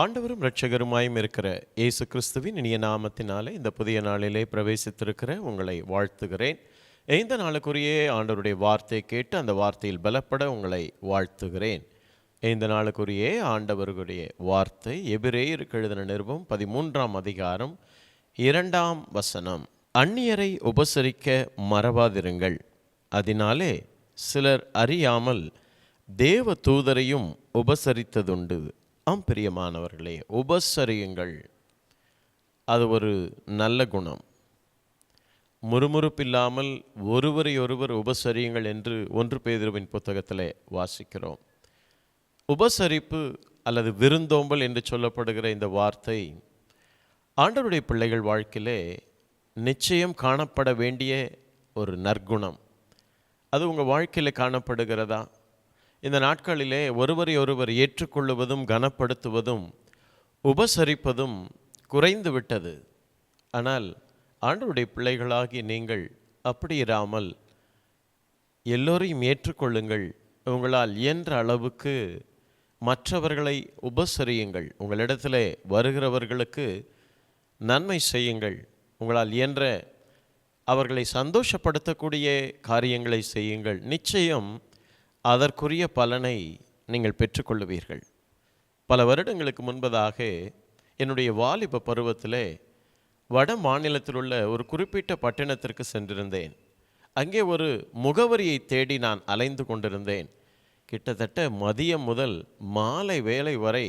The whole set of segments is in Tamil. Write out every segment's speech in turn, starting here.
ஆண்டவரும் இரட்சகருமாயும் இருக்கிற இயேசு கிறிஸ்துவின் இனிய நாமத்தினாலே இந்த புதிய நாளிலே பிரவேசித்திருக்கிற உங்களை வாழ்த்துகிறேன். எந்த நாளுக்குரிய ஆண்டவருடைய வார்த்தை கேட்டு அந்த வார்த்தையில் பலப்பட உங்களை வாழ்த்துகிறேன். இந்த நாளுக்குரிய ஆண்டவருடைய வார்த்தை எபிரேயருக்கு எழுதின நிறுவம் பதிமூன்றாம் அதிகாரம் இரண்டாம் வசனம். அந்நியரை உபசரிக்க மறவாதிருங்கள். அதனாலே சிலர் அறியாமல் தேவ தூதரையும் உபசரித்ததுண்டு. ஆம் பிரியமானவர்களே உபசரியுங்கள். அது ஒரு நல்ல குணம். முறுமுறுப்பில்லாமல் ஒருவரை ஒருவர் உபசரியுங்கள் என்று ஒன்று பேதிருவின் புத்தகத்தில் வாசிக்கிறோம். உபசரிப்பு அல்லது விருந்தோம்பல் என்று சொல்லப்படுகிற இந்த வார்த்தை ஆண்டவருடைய பிள்ளைகள் வாழ்க்கையிலே நிச்சயம் காணப்பட வேண்டிய ஒரு நற்குணம். அது உங்கள் வாழ்க்கையில் காணப்படுகிறதா? இந்த நாட்களிலே ஒருவரை ஒருவர் ஏற்றுக்கொள்ளுவதும் கனப்படுத்துவதும் உபசரிப்பதும் குறைந்து விட்டது. ஆனால் ஆண்டவருடைய பிள்ளைகளாகி நீங்கள் அப்படி இராமல் எல்லோரையும் ஏற்றுக்கொள்ளுங்கள். உங்களால் இயன்ற அளவுக்கு மற்றவர்களை உபசரியுங்கள். உங்களிடத்தில் வருகிறவர்களுக்கு நன்மை செய்யுங்கள். உங்களால் இயன்ற அவர்களை சந்தோஷப்படுத்தக்கூடிய காரியங்களை செய்யுங்கள். நிச்சயம் அதற்குரிய பலனை நீங்கள் பெற்றுக்கொள்ளுவீர்கள். பல வருடங்களுக்கு முன்பதாக என்னுடைய வாலிப பருவத்திலே வட மாநிலத்தில் உள்ள ஒரு குறிப்பிட்ட பட்டணத்திற்கு சென்றிருந்தேன். அங்கே ஒரு முகவரியை தேடி நான் அலைந்து கொண்டிருந்தேன். கிட்டத்தட்ட மதியம் முதல் மாலை வேலை வரை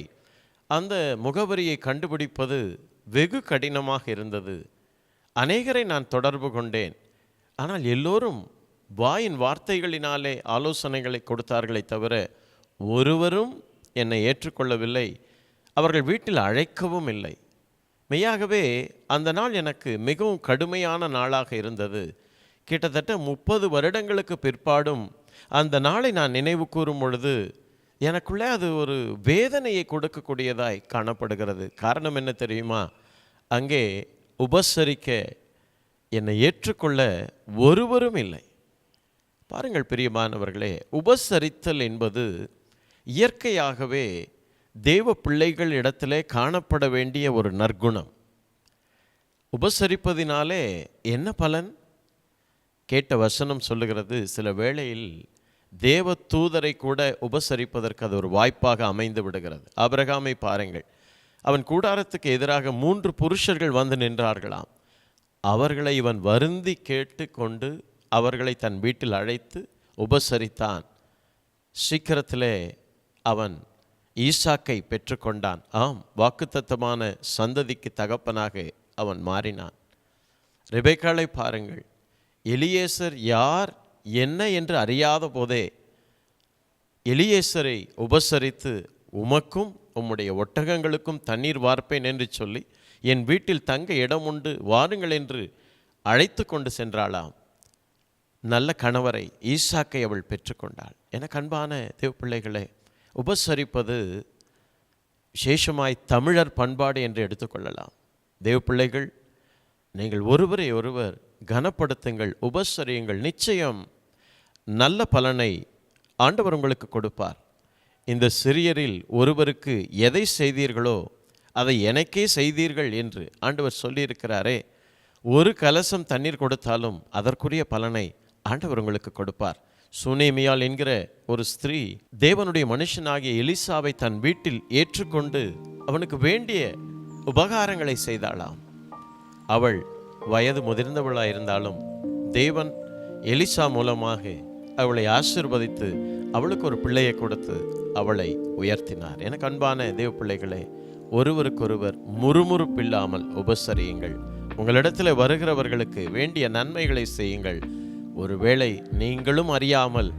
அந்த முகவரியை கண்டுபிடிப்பது வெகு கடினமாக இருந்தது. அநேகரை நான் தொடர்பு கொண்டேன். ஆனால் எல்லோரும் வாயின் வார்த்தைகளினாலே ஆலோசனைகளை கொடுத்தார்களே தவிர ஒருவரும் என்னை ஏற்றுக்கொள்ளவில்லை. அவர்கள் வீட்டில் அழைக்கவும் இல்லை. மெய்யாகவே அந்த நாள் எனக்கு மிகவும் கடுமையான நாளாக இருந்தது. கிட்டத்தட்ட முப்பது வருடங்களுக்கு பிற்பாடும் அந்த நாளை நான் நினைவு கூறும் பொழுது எனக்குள்ளே அது ஒரு வேதனையை கொடுக்கக்கூடியதாய் காணப்படுகிறது. காரணம் என்ன தெரியுமா? அங்கே உபசரிக்க என்னை ஏற்றுக்கொள்ள ஒருவரும் இல்லை. பாருங்கள் பிரியமானவர்களே உபசரித்தல் என்பது இயற்கையாகவே தேவ பிள்ளைகள் இடத்திலே காணப்பட வேண்டிய ஒரு நற்குணம். உபசரிப்பதினாலே என்ன பலன்? கேட்ட வசனம் சொல்லுகிறது சில வேளையில் தேவ தூதரை கூட உபசரிப்பதற்கு அது ஒரு வாய்ப்பாக அமைந்து விடுகிறது. அபிரகாமை பாருங்கள் அவன் கூடாரத்துக்கு எதிராக மூன்று புருஷர்கள் வந்து நின்றார்களாம். அவர்களை இவன் வருந்தி கேட்டு கொண்டு அவர்களை தன் வீட்டில் அழைத்து உபசரித்தான். சீக்கிரத்திலே அவன் ஈசாக்கை பெற்றுக்கொண்டான். ஆம் வாக்குத்தத்தமான சந்ததிக்கு தகப்பனாக அவன் மாறினான். ரிபேக்காளை பாருங்கள். எலியேசர் யார் என்ன என்று அறியாத போதே எலியேசரை உபசரித்து உமக்கும் உம்முடைய ஒட்டகங்களுக்கும் தண்ணீர் வார்ப்பேன் என்று சொல்லி என் வீட்டில் தங்க இடம் உண்டு வாருங்கள் என்று அழைத்து கொண்டு சென்றாளாம். நல்ல கணவரை ஈசாக்கை அவள் பெற்றுக்கொண்டாள். என கண்பான தேவப்பிள்ளைகளே உபசரிப்பது விசேஷமாய் தமிழர் பண்பாடு என்று எடுத்துக்கொள்ளலாம். தேவப்பிள்ளைகள் நீங்கள் ஒருவரை ஒருவர் கனப்படுத்துங்கள் உபசரியுங்கள். நிச்சயம் நல்ல பலனை ஆண்டவர் உங்களுக்கு கொடுப்பார். இந்த சிறியரில் ஒருவருக்கு எதை செய்தீர்களோ அதை எனக்கே செய்தீர்கள் என்று ஆண்டவர் சொல்லியிருக்கிறாரே. ஒரு கலசம் தண்ணீர் கொடுத்தாலும் அதற்குரிய பலனை ஆண்டவர் உங்களுக்கு கொடுப்பார். சுனேமியால் என்கிற ஒரு ஸ்திரீ தேவனுடைய மனுஷனாகிய எலிசாவை தன் வீட்டில் ஏற்றுக்கொண்டு அவனுக்கு வேண்டிய உபகாரங்களை செய்தாளாம். அவள் வயது முதிர்ந்தவளாக இருந்தாலும் தேவன் எலிசா மூலமாக அவளை ஆசிர்வதித்து அவளுக்கு ஒரு பிள்ளையை கொடுத்து அவளை உயர்த்தினார். எனக்கு அன்பான தேவ பிள்ளைகளே ஒருவருக்கொருவர் முறுமுறுப்பில்லாமல் உபசரியுங்கள். உங்களிடத்தில் வருகிறவர்களுக்கு வேண்டிய நன்மைகளை செய்யுங்கள். ஒருவேளை நீங்களும் அறியாமல்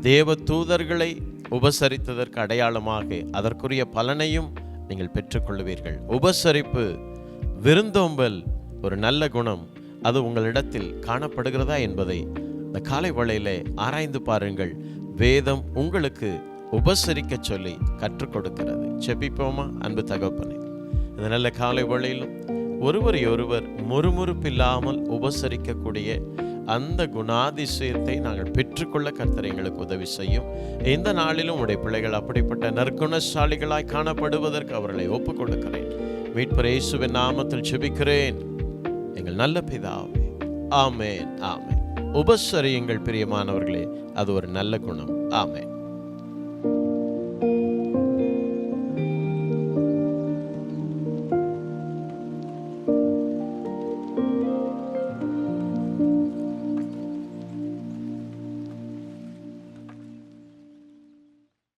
தேவ தூதர்களை உபசரித்ததற்கு அடையாளமாக அதற்குரிய பலனையும் நீங்கள் பெற்றுக்கொள்வீர்கள் உபசரிப்பு விருந்தோம்பல் ஒரு நல்ல குணம். அது உங்களிடத்தில் காணப்படுகிறதா என்பதை இந்த காலை வளையிலே ஆராய்ந்து பாருங்கள். வேதம் உங்களுக்கு உபசரிக்க சொல்லி கற்றுக் கொடுக்கிறது. செபிப்போமா அன்பு தகப்பனே. இந்த நல்ல காலை வழியிலும் ஒருவரை ஒருவர் முறுமுறுப்பில்லாமல் உபசரிக்கக்கூடிய அந்த குணாதிசயத்தை நாங்கள் பெற்றுக்கொள்ள கர்த்தர் எங்களுக்கு உதவி செய்யும். இந்த நாளிலும் உடைய பிள்ளைகள் அப்படிப்பட்ட நற்குணசாலிகளாய் காணப்படுவதற்கு அவர்களை ஒப்புக் கொடுக்கிறேன் மீட்பர் இயேசுவின் நாமத்தில் செபிக்கிறேன் எங்கள் நல்ல பிதாவே ஆமேன் ஆமேன். உபசரியுங்கள் பிரியமானவர்களே அது ஒரு நல்ல குணம். ஆமேன்.